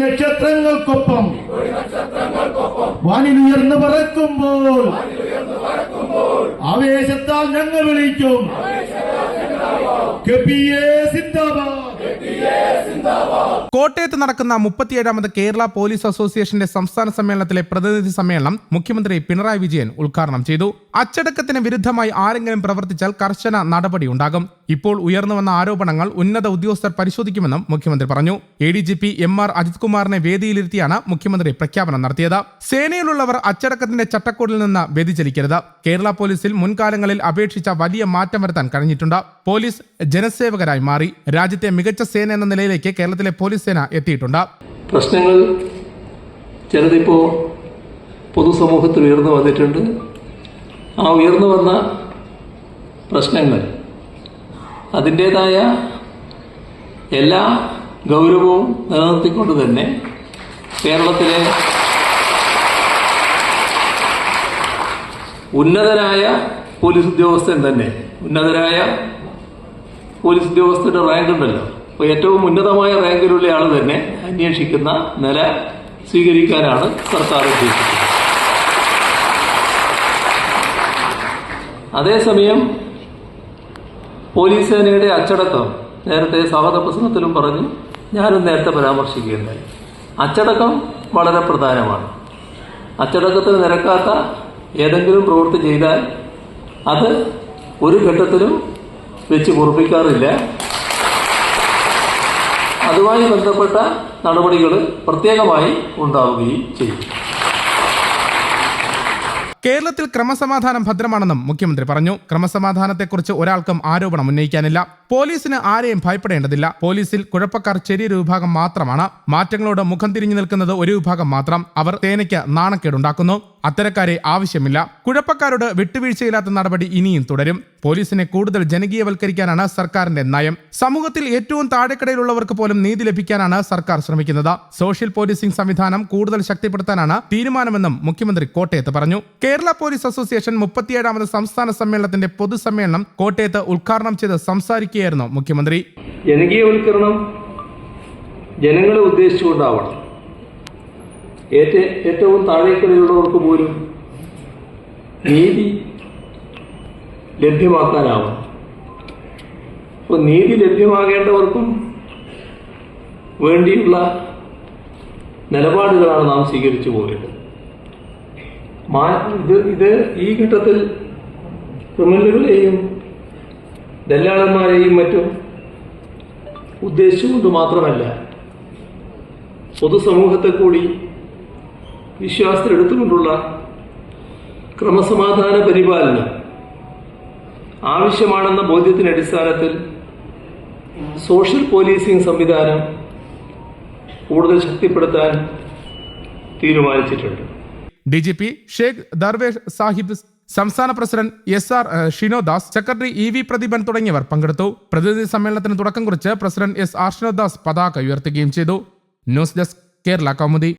നക്ഷത്രങ്ങൾക്കൊപ്പം. വാനിലുയർന്നു പറക്കുമ്പോൾ ആവേശത്താൽ ഞങ്ങൾ വിളിക്കും. കെപിയെ സിന്ദാബാദ് കോട്ടയത്ത് നടക്കുന്ന മുപ്പത്തിയേഴാമത് കേരള പോലീസ് അസോസിയേഷന്റെ സംസ്ഥാന സമ്മേളനത്തിലെ പ്രതിനിധി സമ്മേളനം മുഖ്യമന്ത്രി പിണറായി വിജയൻ ഉദ്ഘാടനം ചെയ്തു. അച്ചടക്കത്തിന് വിരുദ്ധമായി ആരെങ്കിലും പ്രവർത്തിച്ചാൽ കർശന നടപടി ഉണ്ടാകും. ഇപ്പോൾ ഉയർന്നു വന്ന ആരോപണങ്ങൾ ഉന്നത ഉദ്യോഗസ്ഥർ പരിശോധിക്കുമെന്നും മുഖ്യമന്ത്രി പറഞ്ഞു. A D G P M R Ajith കുമാറിനെ വേദിയിലിരുത്തിയാണ് മുഖ്യമന്ത്രി പ്രഖ്യാപനം നടത്തിയത്. സേനയിലുള്ളവർ അച്ചടക്കത്തിന്റെ ചട്ടക്കൂടിൽ നിന്ന് വ്യതിചലിക്കരുത്. കേരള പോലീസിൽ മുൻകാലങ്ങളിൽ അപേക്ഷിച്ച വലിയ മാറ്റം വരുത്താൻ കഴിഞ്ഞിട്ടുണ്ട്. പോലീസ് ജനസേവകരായി മാറി. രാജ്യത്തെ മികച്ച സേന എന്ന നിലയിലേക്ക് കേരളത്തിലെ പോലീസ് സേന എത്തിയിട്ടുണ്ട്. പ്രശ്നങ്ങൾ ചിലതിപ്പോൾ പൊതുസമൂഹത്തിൽ ഉയർന്നു വന്നിട്ടുണ്ട്. ആ ഉയർന്നു വന്ന പ്രശ്നങ്ങൾ അതിന്റേതായ എല്ലാ ഗൗരവവും നിലനിർത്തിക്കൊണ്ട് തന്നെ കേരളത്തിലെ ഉന്നതരായ പോലീസ് ഉദ്യോഗസ്ഥൻ തന്നെ ഉന്നതരായ പോലീസ് ഉദ്യോഗസ്ഥരുടെ റാങ്ക് ഉണ്ടല്ലോ ഏറ്റവും ഉന്നതമായ റാങ്കിലുള്ള ആൾ തന്നെ അന്വേഷിക്കുന്ന നില സ്വീകരിക്കാനാണ് സർക്കാർ ഉദ്ദേശിക്കുന്നത്. അതേസമയം പോലീസ് സേനയുടെ അച്ചടക്കം നേരത്തെ സ്വാഗത പ്രസംഗത്തിലും പറഞ്ഞു ഞാനും നേരത്തെ പരാമർശിക്കുകയുണ്ടായി. അച്ചടക്കം വളരെ പ്രധാനമാണ്. അച്ചടക്കത്തിന് നിരക്കാത്ത ഏതെങ്കിലും പ്രവൃത്തി ചെയ്താൽ അത് ഒരു ഘട്ടത്തിലും വെച്ച് പൊറുപ്പിക്കാറില്ല. അതുമായി ബന്ധപ്പെട്ട നടപടികൾ പ്രത്യേകമായി ഉണ്ടാവുകയും ചെയ്യും. കേരളത്തിൽ ക്രമസമാധാനം ഭദ്രമാണെന്നും മുഖ്യമന്ത്രി പറഞ്ഞു. ക്രമസമാധാനത്തെക്കുറിച്ച് ഒരാൾക്കും ആരോപണം ഉന്നയിക്കാനില്ല. പോലീസിന് ആരെയും ഭയപ്പെടേണ്ടതില്ല. പോലീസിൽ കുഴപ്പക്കാർ ചെറിയൊരു വിഭാഗം മാത്രമാണ്. മാറ്റങ്ങളോട് മുഖം തിരിഞ്ഞു നിൽക്കുന്നത് ഒരു വിഭാഗം മാത്രം. അവർ തേനയ്ക്ക് നാണക്കേടുണ്ടാക്കുന്നു. അത്തരക്കാരെ ആവശ്യമില്ല. കുഴപ്പക്കാരോട് വിട്ടുവീഴ്ചയില്ലാത്ത നടപടി ഇനിയും തുടരും. പോലീസിനെ കൂടുതൽ ജനകീയവൽക്കരിക്കാനാണ് സർക്കാരിന്റെ നയം. സമൂഹത്തിൽ ഏറ്റവും താഴെക്കടയിലുള്ളവർക്ക് പോലും നീതി ലഭിക്കാനാണ് സർക്കാർ ശ്രമിക്കുന്നത്. സോഷ്യൽ പോലീസിംഗ് സംവിധാനം കൂടുതൽ ശക്തിപ്പെടുത്താനാണ് തീരുമാനമെന്നും മുഖ്യമന്ത്രി കോട്ടയത്ത് പറഞ്ഞു. കേരള പോലീസ് അസോസിയേഷൻ മുപ്പത്തിയേഴാമത് സംസ്ഥാന സമ്മേളനത്തിന്റെ പൊതുസമ്മേളനം കോട്ടയത്ത് ഉദ്ഘാടനം ചെയ്ത് സംസാരിക്കുകയായിരുന്നു മുഖ്യമന്ത്രി. ജനകീയവൽക്കരണം ജനങ്ങളെ ഉദ്ദേശിച്ചുകൊണ്ടാവണം. ഏറ്റ ഏറ്റവും താഴേക്കടയിലുള്ളവർക്ക് പോലും നീതി ലഭ്യമാക്കാനാവും. അപ്പോൾ നീതി ലഭ്യമാകേണ്ടവർക്കും വേണ്ടിയുള്ള നിലപാടുകളാണ് നാം സ്വീകരിച്ചു പോകേണ്ടത് മാ ഇത് ഇത് ഈ ഘട്ടത്തിൽ ക്രിമിനലുകളെയും ദല്ലാളന്മാരെയും മറ്റും ഉദ്ദേശിച്ചുകൊണ്ട് മാത്രമല്ല പൊതുസമൂഹത്തെ കൂടി വിശ്വാസത്തിലെടുത്തുകൊണ്ടുള്ള ക്രമസമാധാന പരിപാലനം ആവശ്യമാണെന്ന ബോധ്യത്തിന്റെ അടിസ്ഥാനത്തിൽ സോഷ്യൽ പോലീസിംഗ് സംവിധാനം കൂടുതൽ ശക്തിപ്പെടുത്താൻ തീരുമാനിച്ചിട്ടുണ്ട്. D G P Shaikh Darvesh Sahib സംസ്ഥാന president S R Shinodas secretary E V Pradeepan തുടങ്ങിയവർ പങ്കെടുത്തു. പ്രതിനിധി സമ്മേളനത്തിന് തുടക്കം കുറിച്ച് പ്രസിഡന്റ് എസ് ആർ ഷിനോദാസ് പതാക ഉയർത്തുകയും ചെയ്തു. News desk Kerala Kaumudi.